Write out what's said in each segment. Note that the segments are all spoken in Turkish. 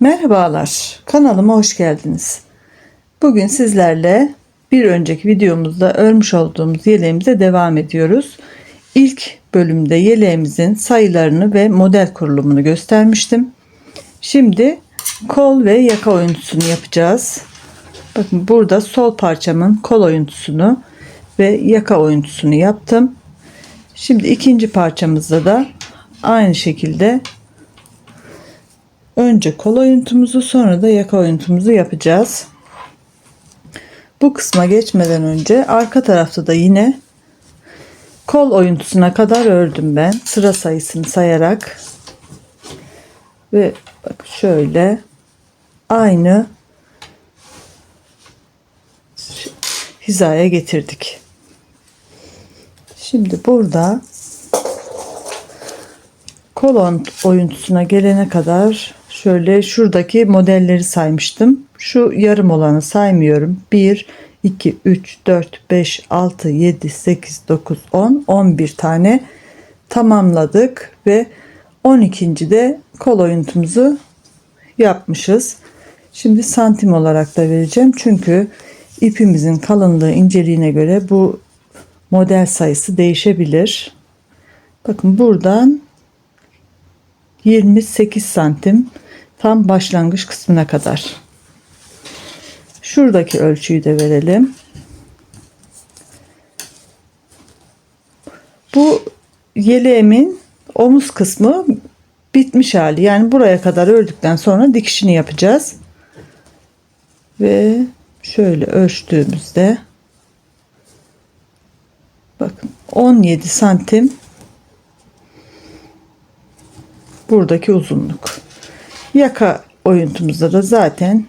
Merhabalar, kanalıma hoş geldiniz. Bugün sizlerle bir önceki videomuzda örmüş olduğumuz yeleğimize devam ediyoruz. İlk bölümde yeleğimizin sayılarını ve model kurulumunu göstermiştim. Şimdi kol ve yaka oyuntusunu yapacağız. Bakın burada sol parçamın kol oyuntusunu ve yaka oyuntusunu yaptım. Şimdi ikinci parçamızda da aynı şekilde önce kol oyuntumuzu sonra da yaka oyuntumuzu yapacağız. Bu kısma geçmeden önce arka tarafta da yine kol oyuntusuna kadar ördüm ben sıra sayısını sayarak ve bak şöyle aynı hizaya getirdik. Şimdi burada kol oyuntusuna gelene kadar şöyle şuradaki modelleri saymıştım. Şu yarım olanı saymıyorum. 1, 2, 3, 4, 5, 6, 7, 8, 9, 10, 11 tane tamamladık ve 12. de kol oyuntumuzu yapmışız. Şimdi santim olarak da vereceğim. Çünkü ipimizin kalınlığı inceliğine göre bu model sayısı değişebilir. Bakın buradan 28 santim tam başlangıç kısmına kadar. Şuradaki ölçüyü de verelim. Bu yeleğimin omuz kısmı bitmiş hali. Yani buraya kadar ördükten sonra dikişini yapacağız. Ve şöyle ölçtüğümüzde bakın 17 santim buradaki uzunluk. Yaka oyuntumuzda da zaten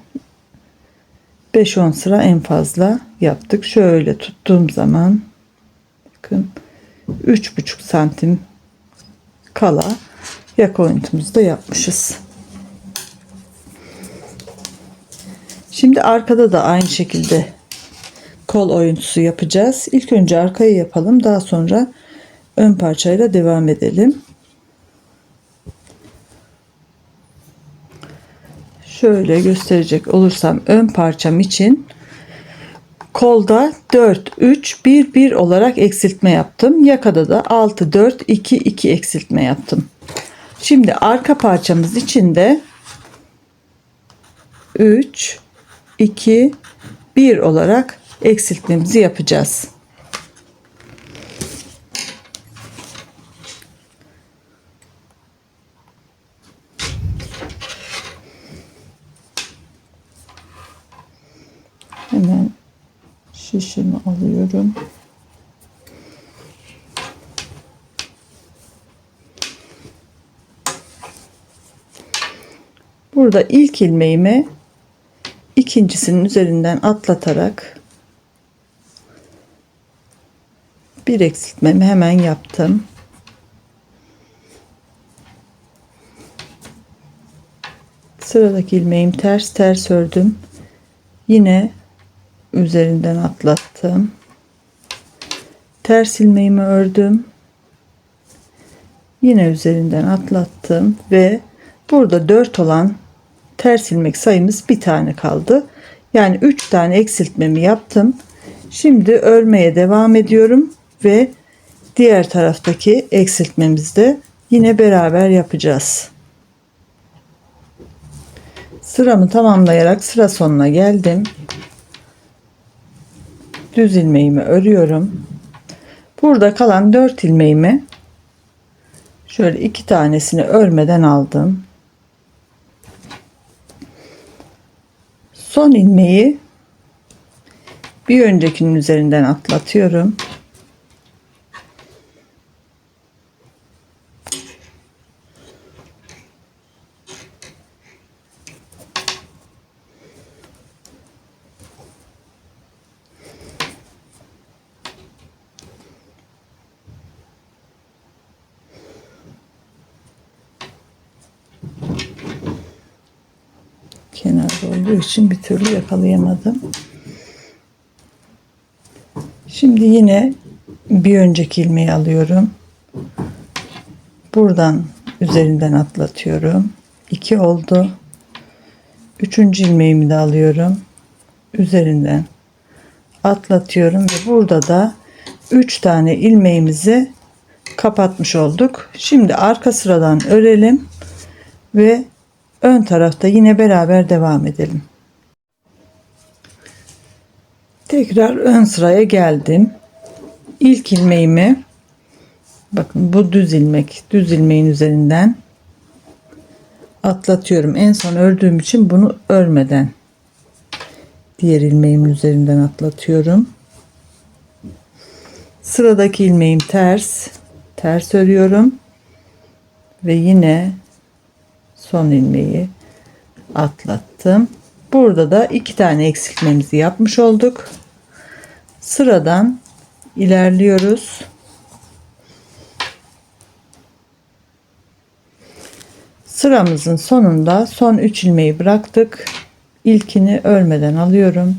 5-10 sıra en fazla yaptık. Şöyle tuttuğum zaman bakın 3,5 santim kala yaka oyuntumuzu da yapmışız. Şimdi arkada da aynı şekilde kol oyuntusu yapacağız. İlk önce arkayı yapalım. Daha sonra ön parçayla devam edelim. Şöyle gösterecek olursam ön parçam için kolda 4 3 1 1 olarak eksiltme yaptım. Yakada da 6 4 2 2 eksiltme yaptım. Şimdi arka parçamız için de 3 2 1 olarak eksiltmemizi yapacağız. Hemen şişimi alıyorum. Burada ilk ilmeğimi ikincisinin üzerinden atlatarak bir eksiltmemi hemen yaptım. Sıradaki ilmeğim ters ters ördüm. Yine üzerinden atlattım. Ters ilmeğimi ördüm. Yine üzerinden atlattım ve burada 4 olan ters ilmek sayımız bir tane kaldı. Yani 3 tane eksiltmemi yaptım. Şimdi örmeye devam ediyorum ve diğer taraftaki eksiltmemizi de yine beraber yapacağız. Sıramı tamamlayarak sıra sonuna geldim. Düz ilmeğimi örüyorum. Burada kalan 4 ilmeğimi şöyle iki tanesini örmeden aldım. Son ilmeği bir öncekinin üzerinden atlatıyorum. kenarda olduğu için bir türlü yakalayamadım. Şimdi yine bir önceki ilmeği alıyorum. Buradan üzerinden atlatıyorum. 2 oldu. Üçüncü ilmeğimi de alıyorum. Üzerinden atlatıyorum ve burada da 3 tane ilmeğimizi kapatmış olduk. Şimdi arka sıradan örelim ve ön tarafta yine beraber devam edelim. Tekrar ön sıraya geldim. İlk ilmeğimi bakın bu düz ilmek düz ilmeğin üzerinden atlatıyorum. En son ördüğüm için bunu örmeden diğer ilmeğimin üzerinden atlatıyorum. Sıradaki ilmeğim ters. Ters örüyorum. Ve yine son ilmeği atlattım. Burada da iki tane eksiltmemizi yapmış olduk. Sıradan ilerliyoruz. Sıramızın sonunda son 3 ilmeği bıraktık. İlkini örmeden alıyorum.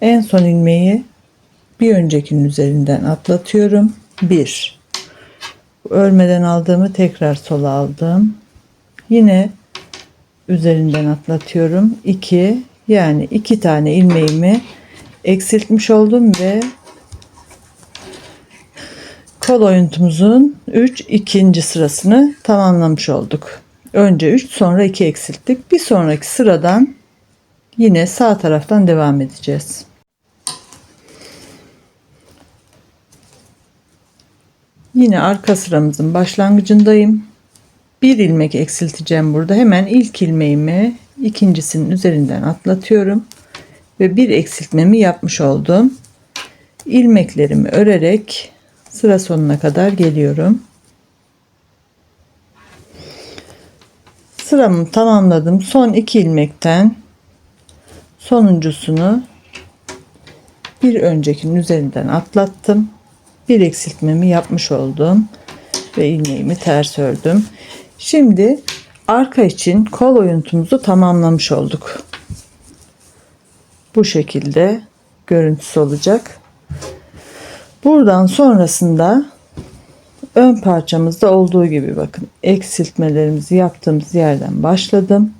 En son ilmeği bir öncekinin üzerinden atlatıyorum. 1 örmeden aldığımı tekrar sola aldım. Yine üzerinden atlatıyorum. 2 yani iki tane ilmeğimi eksiltmiş oldum ve kol oyuntumuzun 3 ikinci sırasını tamamlamış olduk. Önce 3 sonra 2 eksilttik. Bir sonraki sıradan yine sağ taraftan devam edeceğiz. Yine arka sıramızın başlangıcındayım. Bir ilmek eksilteceğim burada. Hemen ilk ilmeğimi ikincisinin üzerinden atlatıyorum ve bir eksiltmemi yapmış oldum. İlmeklerimi örerek sıra sonuna kadar geliyorum. Sıramı tamamladım. Son iki ilmekten sonuncusunu bir öncekinin üzerinden atlattım. Bir eksiltmemi yapmış oldum ve ilmeğimi ters ördüm. Şimdi arka için kol oyuntumuzu tamamlamış olduk. Bu şekilde görüntüsü olacak. Buradan sonrasında ön parçamızda olduğu gibi bakın eksiltmelerimizi yaptığımız yerden başladım.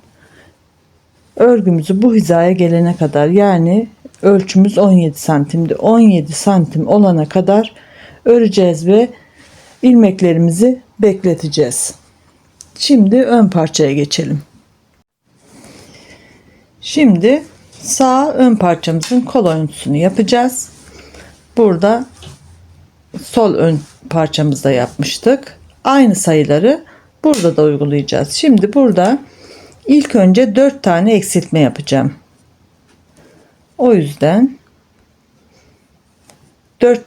Örgümüzü bu hizaya gelene kadar yani ölçümüz 17 santimdi. 17 santim olana kadar öreceğiz ve ilmeklerimizi bekleteceğiz. Şimdi ön parçaya geçelim. Şimdi sağ ön parçamızın kol oyuntusunu yapacağız. Burada sol ön parçamızda yapmıştık. Aynı sayıları burada da uygulayacağız. Şimdi burada ilk önce 4 tane eksiltme yapacağım. O yüzden 4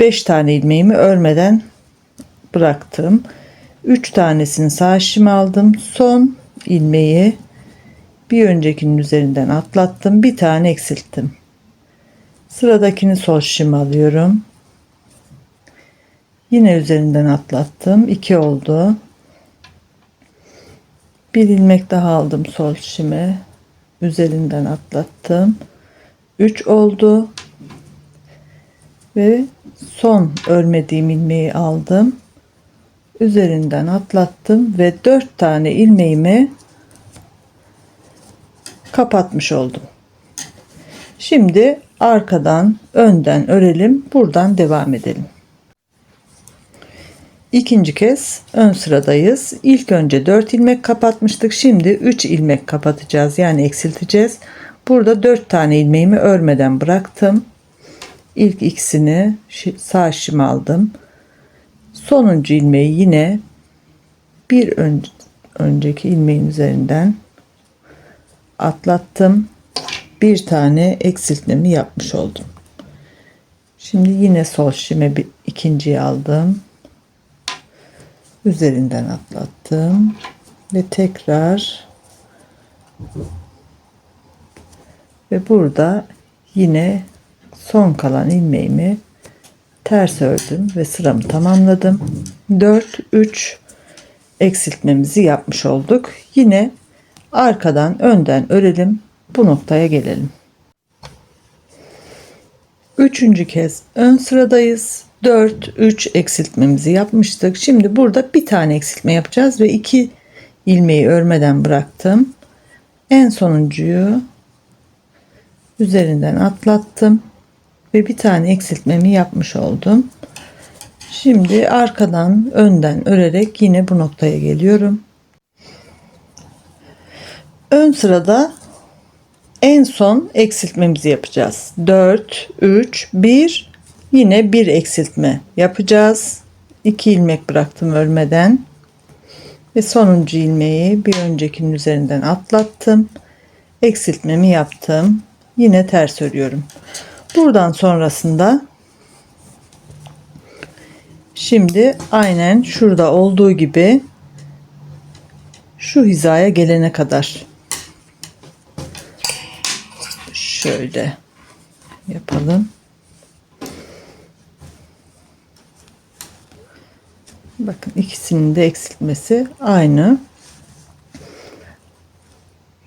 5 tane ilmeğimi örmeden bıraktım. 3 tanesini sağ şişime aldım. Son ilmeği bir öncekinin üzerinden atlattım. Bir tane eksilttim. Sıradakini sol şişime alıyorum. Yine üzerinden atlattım. 2 oldu. Bir ilmek daha aldım sol şişime. Üzerinden atlattım. 3 oldu. Ve son örmediğim ilmeği aldım. Üzerinden atlattım ve 4 tane ilmeğimi kapatmış oldum. Şimdi arkadan önden örelim. Buradan devam edelim. İkinci kez ön sıradayız. İlk önce 4 ilmek kapatmıştık. Şimdi 3 ilmek kapatacağız. Yani eksilteceğiz. Burada 4 tane ilmeğimi örmeden bıraktım. İlk ikisini sağ şişime aldım. Sonuncu ilmeği yine bir ön, önceki ilmeğin üzerinden atlattım. Bir tane eksiltmemi yapmış oldum. Şimdi yine sol şişime bir ikinciyi aldım. Üzerinden atlattım ve tekrar ve burada yine son kalan ilmeğimi ters ördüm ve sıramı tamamladım. 4 3 eksiltmemizi yapmış olduk. Yine arkadan önden örelim. Bu noktaya gelelim. Üçüncü kez ön sıradayız. 4 3 eksiltmemizi yapmıştık. Şimdi burada bir tane eksiltme yapacağız ve iki ilmeği örmeden bıraktım. en sonuncuyu üzerinden atlattım ve bir tane eksiltmemi yapmış oldum. Şimdi arkadan önden örerek yine bu noktaya geliyorum. Ön sırada en son eksiltmemizi yapacağız. 4, 3, 1 yine bir eksiltme yapacağız. 2 ilmek bıraktım örmeden. Ve sonuncu ilmeği bir öncekinin üzerinden atlattım. Eksiltmemi yaptım. Yine ters örüyorum. Buradan sonrasında şimdi aynen şurada olduğu gibi şu hizaya gelene kadar şöyle yapalım. Bakın ikisinin de eksiltmesi aynı.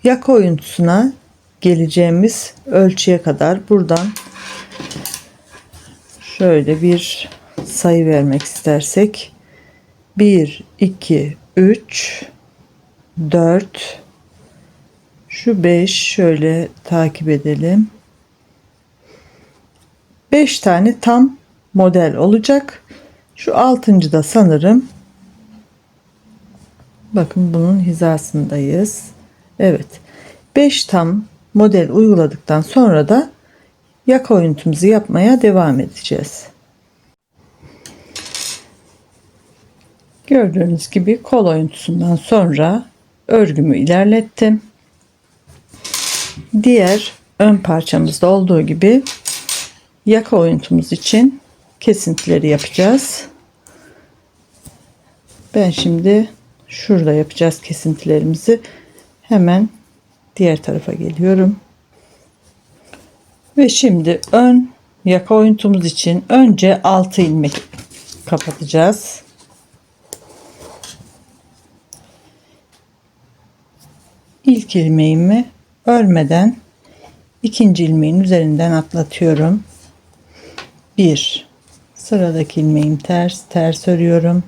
Yaka oyuntusuna geleceğimiz ölçüye kadar buradan şöyle bir sayı vermek istersek 1 2 3 4 şu 5 şöyle takip edelim. 5 tane tam model olacak. Şu altıncı da sanırım bakın bunun hizasındayız. Evet. 5 tam model uyguladıktan sonra da yaka oyuntumuzu yapmaya devam edeceğiz. Gördüğünüz gibi kol oyuntusundan sonra örgümü ilerlettim. Diğer ön parçamızda olduğu gibi yaka oyuntumuz için kesintileri yapacağız. Ben şimdi şurada yapacağız kesintilerimizi. Hemen diğer tarafa geliyorum. Ve şimdi ön yaka oyuntumuz için önce 6 ilmek kapatacağız. İlk ilmeğimi örmeden ikinci ilmeğin üzerinden atlatıyorum. 1 sıradaki ilmeğim ters ters örüyorum.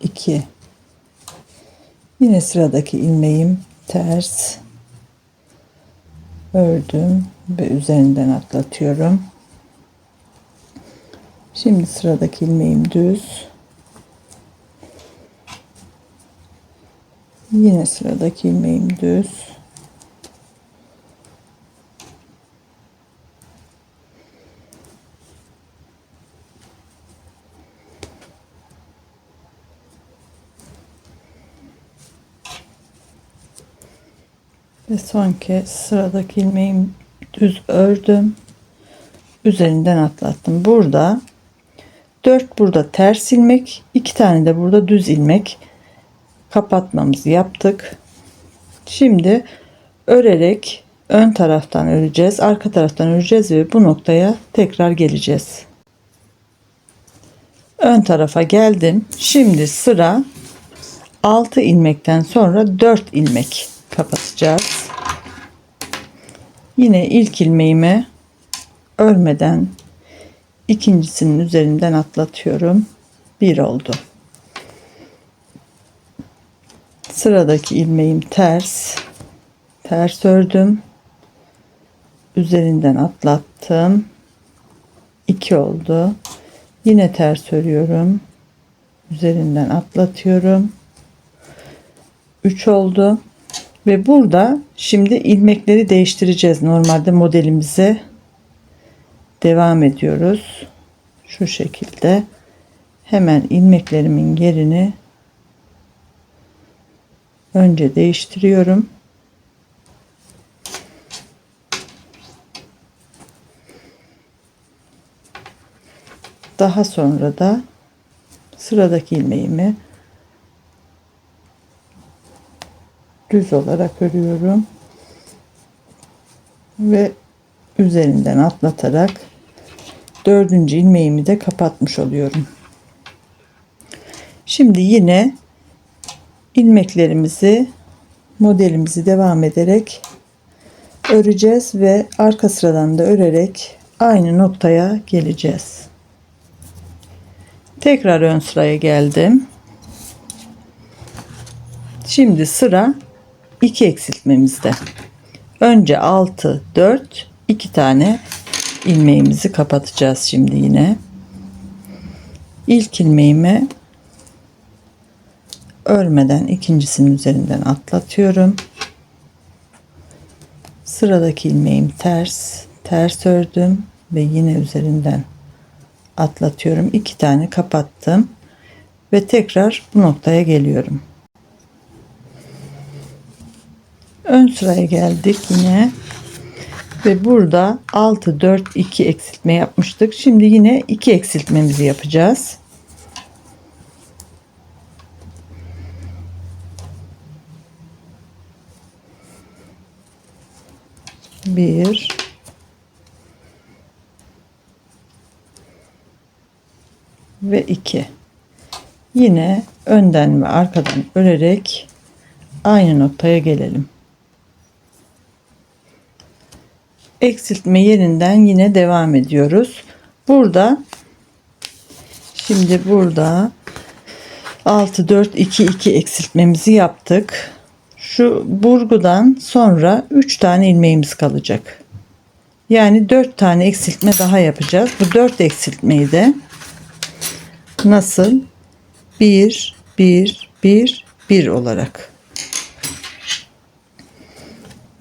2 Yine sıradaki ilmeğim ters ördüm ve üzerinden atlatıyorum. Şimdi sıradaki ilmeğim düz. Yine sıradaki ilmeğim düz. Ve son kez sıradaki ilmeğim düz ördüm. Üzerinden atlattım. Burada 4 burada ters ilmek, 2 tane de burada düz ilmek kapatmamızı yaptık. Şimdi örerek ön taraftan öreceğiz, arka taraftan öreceğiz ve bu noktaya tekrar geleceğiz. Ön tarafa geldim. Şimdi sıra 6 ilmekten sonra 4 ilmek kapatacağız. Yine ilk ilmeğimi örmeden ikincisinin üzerinden atlatıyorum. Bir oldu. Sıradaki ilmeğim ters. Ters ördüm. Üzerinden atlattım. 2 oldu. Yine ters örüyorum. Üzerinden atlatıyorum. 3 oldu. Ve burada şimdi ilmekleri değiştireceğiz. Normalde modelimize devam ediyoruz. Şu şekilde hemen ilmeklerimin yerini önce değiştiriyorum. Daha sonra da sıradaki ilmeğimi düz olarak örüyorum. Ve üzerinden atlatarak dördüncü ilmeğimi de kapatmış oluyorum. Şimdi yine ilmeklerimizi modelimizi devam ederek öreceğiz ve arka sıradan da örerek aynı noktaya geleceğiz. Tekrar ön sıraya geldim. Şimdi sıra 2 eksiltmemizde. Önce 6 4 2 tane ilmeğimizi kapatacağız şimdi yine. İlk ilmeğimi örmeden ikincisinin üzerinden atlatıyorum. Sıradaki ilmeğim ters, ters ördüm ve yine üzerinden atlatıyorum. İki tane kapattım ve tekrar bu noktaya geliyorum. Ön sıraya geldik yine ve burada 6 4 2 eksiltme yapmıştık. Şimdi yine 2 eksiltmemizi yapacağız. Bir ve iki. Yine önden ve arkadan örerek aynı noktaya gelelim. Eksiltme yerinden yine devam ediyoruz. Burada şimdi burada 6 4 2 2 eksiltmemizi yaptık. Şu burgudan sonra 3 tane ilmeğimiz kalacak. Yani 4 tane eksiltme daha yapacağız. Bu 4 eksiltmeyi de nasıl 1 1 1 1 olarak.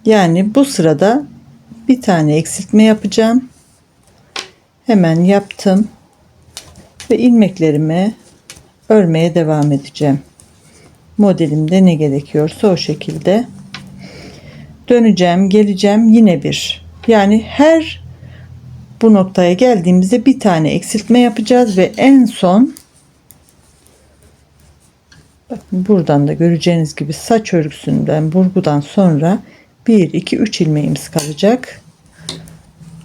Yani bu sırada bir tane eksiltme yapacağım. Hemen yaptım ve ilmeklerimi örmeye devam edeceğim. Modelimde ne gerekiyorsa o şekilde döneceğim, geleceğim yine bir. Yani her bu noktaya geldiğimizde bir tane eksiltme yapacağız ve en son bakın buradan da göreceğiniz gibi saç örgüsünden burgudan sonra 1 2 3 ilmeğimiz kalacak.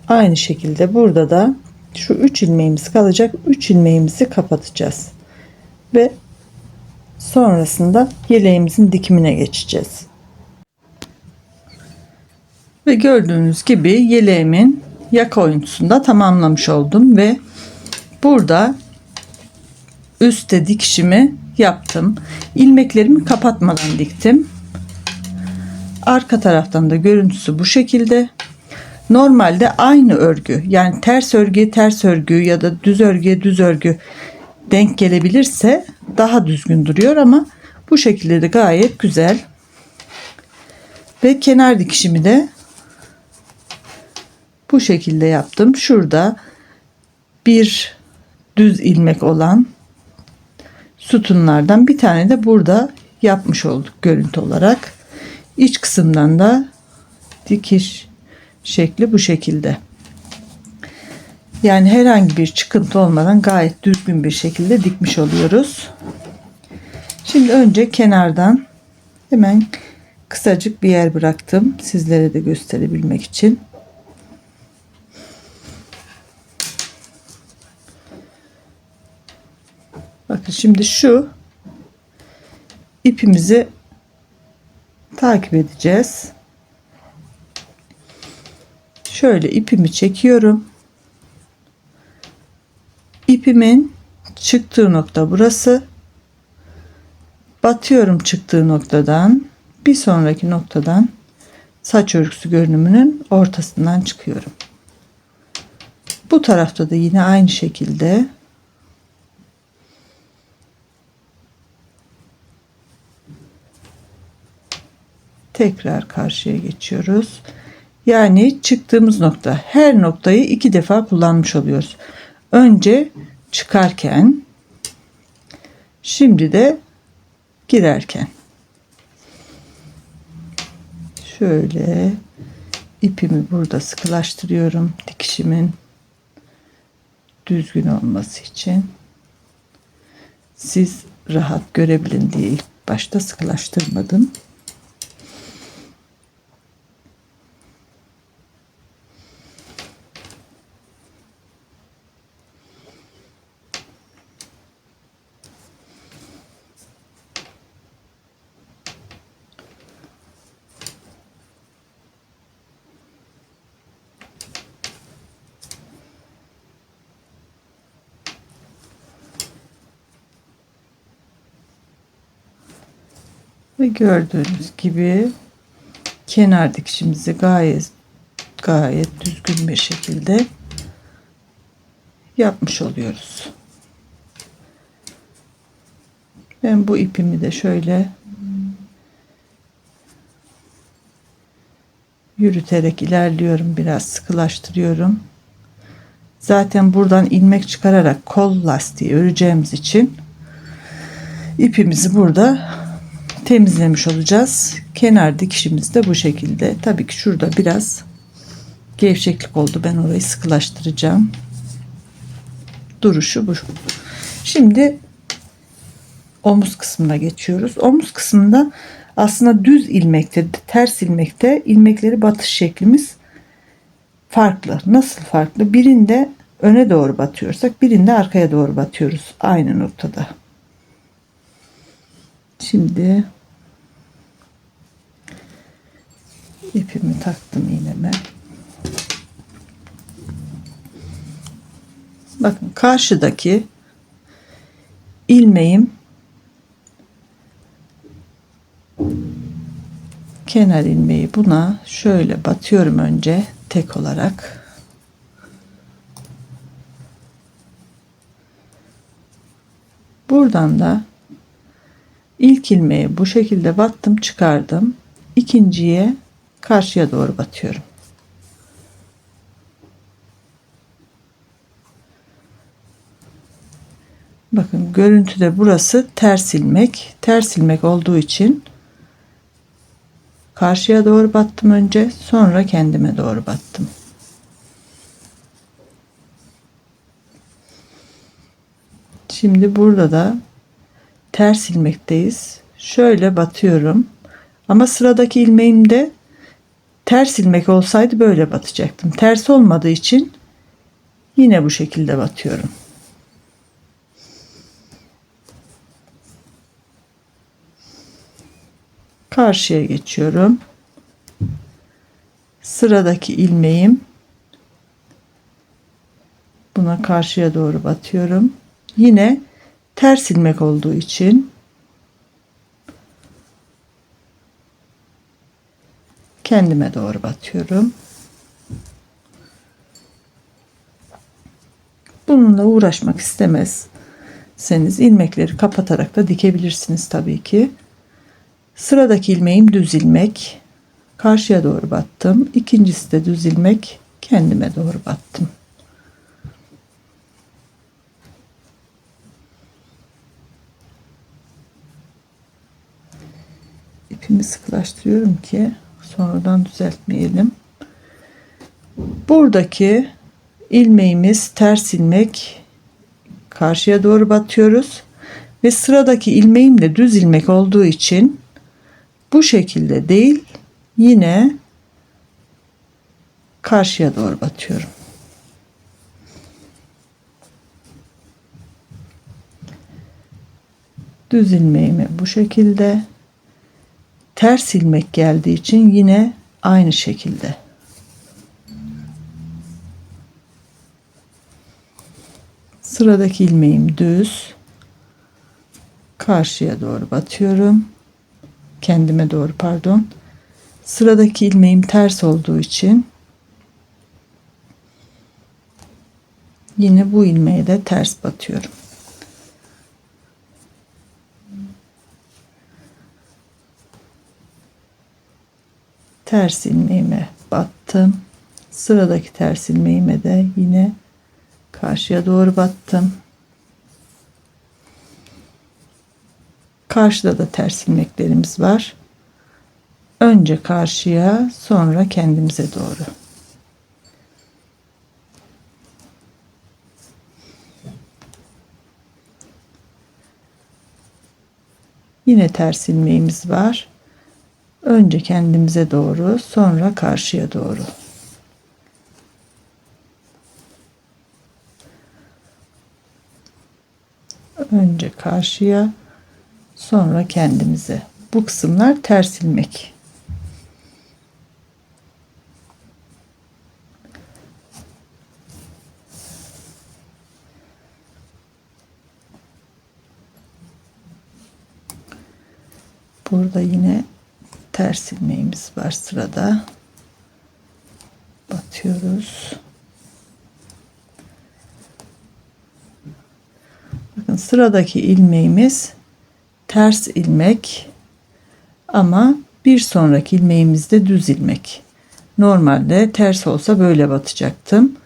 Aynı şekilde burada da şu 3 ilmeğimiz kalacak. 3 ilmeğimizi kapatacağız. Ve sonrasında yeleğimizin dikimine geçeceğiz. Ve gördüğünüz gibi yeleğimin yaka oyuntusunu da tamamlamış oldum ve burada üstte dikişimi yaptım. İlmeklerimi kapatmadan diktim. Arka taraftan da görüntüsü bu şekilde. Normalde aynı örgü yani ters örgü ters örgü ya da düz örgü düz örgü denk gelebilirse daha düzgün duruyor ama bu şekilde de gayet güzel. Ve kenar dikişimi de bu şekilde yaptım. Şurada bir düz ilmek olan sütunlardan bir tane de burada yapmış olduk görüntü olarak. İç kısımdan da dikiş şekli bu şekilde. Yani herhangi bir çıkıntı olmadan gayet düzgün bir şekilde dikmiş oluyoruz. Şimdi önce kenardan hemen kısacık bir yer bıraktım. Sizlere de gösterebilmek için. Bakın şimdi şu ipimizi takip edeceğiz. Şöyle ipimi çekiyorum. İpimin çıktığı nokta burası. Batıyorum çıktığı noktadan bir sonraki noktadan saç örgüsü görünümünün ortasından çıkıyorum. Bu tarafta da yine aynı şekilde tekrar karşıya geçiyoruz. Yani çıktığımız nokta her noktayı iki defa kullanmış oluyoruz. Önce çıkarken şimdi de girerken şöyle ipimi burada sıkılaştırıyorum dikişimin düzgün olması için siz rahat görebilin diye ilk başta sıkılaştırmadım. Ve gördüğünüz gibi kenar dikişimizi gayet gayet düzgün bir şekilde yapmış oluyoruz. Ben bu ipimi de şöyle yürüterek ilerliyorum. Biraz sıkılaştırıyorum. Zaten buradan ilmek çıkararak kol lastiği öreceğimiz için ipimizi burada temizlemiş olacağız. Kenar dikişimiz de bu şekilde. Tabii ki şurada biraz gevşeklik oldu. Ben orayı sıkılaştıracağım. Duruşu bu. Şimdi omuz kısmına geçiyoruz. Omuz kısmında aslında düz ilmekte, ters ilmekte ilmekleri batış şeklimiz farklı. Nasıl farklı? Birinde öne doğru batıyorsak birinde arkaya doğru batıyoruz. Aynı noktada. Şimdi ipimi taktım iğneme. Bakın karşıdaki ilmeğim kenar ilmeği buna şöyle batıyorum önce tek olarak. Buradan da ilk ilmeği bu şekilde battım çıkardım. İkinciye karşıya doğru batıyorum. Bakın görüntüde burası ters ilmek. Ters ilmek olduğu için karşıya doğru battım önce sonra kendime doğru battım. Şimdi burada da ters ilmekteyiz. Şöyle batıyorum. Ama sıradaki ilmeğimde ters ilmek olsaydı böyle batacaktım. Ters olmadığı için yine bu şekilde batıyorum. Karşıya geçiyorum. Sıradaki ilmeğim buna karşıya doğru batıyorum. Yine ters ilmek olduğu için kendime doğru batıyorum. Bununla uğraşmak istemezseniz ilmekleri kapatarak da dikebilirsiniz tabii ki. Sıradaki ilmeğim düz ilmek. Karşıya doğru battım. İkincisi de düz ilmek. Kendime doğru battım. İpimi sıkılaştırıyorum ki sonradan düzeltmeyelim. Buradaki ilmeğimiz ters ilmek karşıya doğru batıyoruz ve sıradaki ilmeğim de düz ilmek olduğu için bu şekilde değil yine karşıya doğru batıyorum. Düz ilmeğimi bu şekilde ters ilmek geldiği için yine aynı şekilde. Sıradaki ilmeğim düz. Karşıya doğru batıyorum. Kendime doğru pardon. Sıradaki ilmeğim ters olduğu için yine bu ilmeğe de ters batıyorum ters ilmeğime battım. Sıradaki ters ilmeğime de yine karşıya doğru battım. Karşıda da ters ilmeklerimiz var. Önce karşıya, sonra kendimize doğru. Yine ters ilmeğimiz var. Önce kendimize doğru, sonra karşıya doğru. Önce karşıya, sonra kendimize. Bu kısımlar ters ilmek. Burada yine ters ilmeğimiz var sırada. Batıyoruz. Bakın sıradaki ilmeğimiz ters ilmek ama bir sonraki ilmeğimiz de düz ilmek. Normalde ters olsa böyle batacaktım.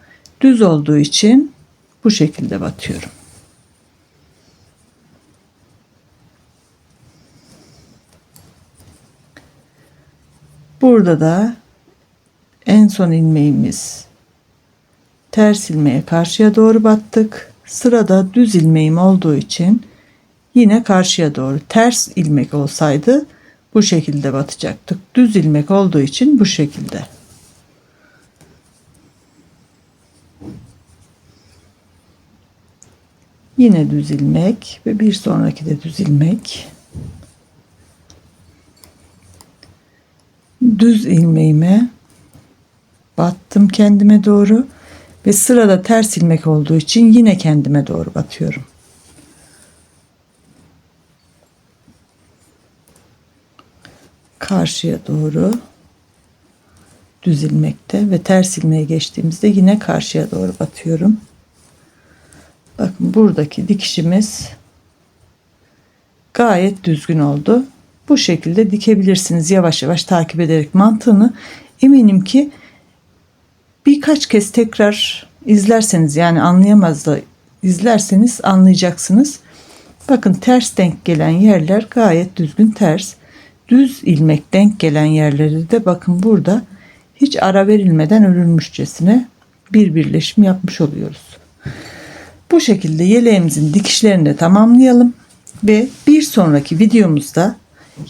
Düz olduğu için bu şekilde batıyorum. Burada da en son ilmeğimiz ters ilmeğe karşıya doğru battık. Sırada düz ilmeğim olduğu için yine karşıya doğru ters ilmek olsaydı bu şekilde batacaktık. Düz ilmek olduğu için bu şekilde. Yine düz ilmek ve bir sonraki de düz ilmek. Düz ilmeğime battım kendime doğru ve sırada ters ilmek olduğu için yine kendime doğru batıyorum. Karşıya doğru düz ilmekte ve ters ilmeğe geçtiğimizde yine karşıya doğru batıyorum. Bakın buradaki dikişimiz gayet düzgün oldu. Bu şekilde dikebilirsiniz yavaş yavaş takip ederek mantığını. Eminim ki birkaç kez tekrar izlerseniz yani anlayamaz da izlerseniz anlayacaksınız. Bakın ters denk gelen yerler gayet düzgün ters. Düz ilmek denk gelen yerleri de bakın burada hiç ara verilmeden örülmüşçesine bir birleşim yapmış oluyoruz. Bu şekilde yeleğimizin dikişlerini de tamamlayalım ve bir sonraki videomuzda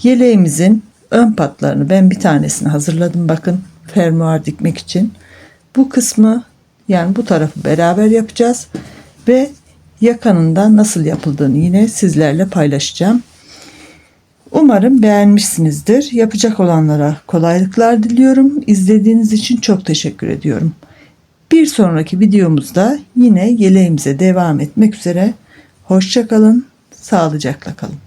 yeleğimizin ön patlarını ben bir tanesini hazırladım bakın fermuar dikmek için. Bu kısmı yani bu tarafı beraber yapacağız ve yakanında nasıl yapıldığını yine sizlerle paylaşacağım. Umarım beğenmişsinizdir. Yapacak olanlara kolaylıklar diliyorum. İzlediğiniz için çok teşekkür ediyorum. Bir sonraki videomuzda yine yeleğimize devam etmek üzere. Hoşçakalın, sağlıcakla kalın.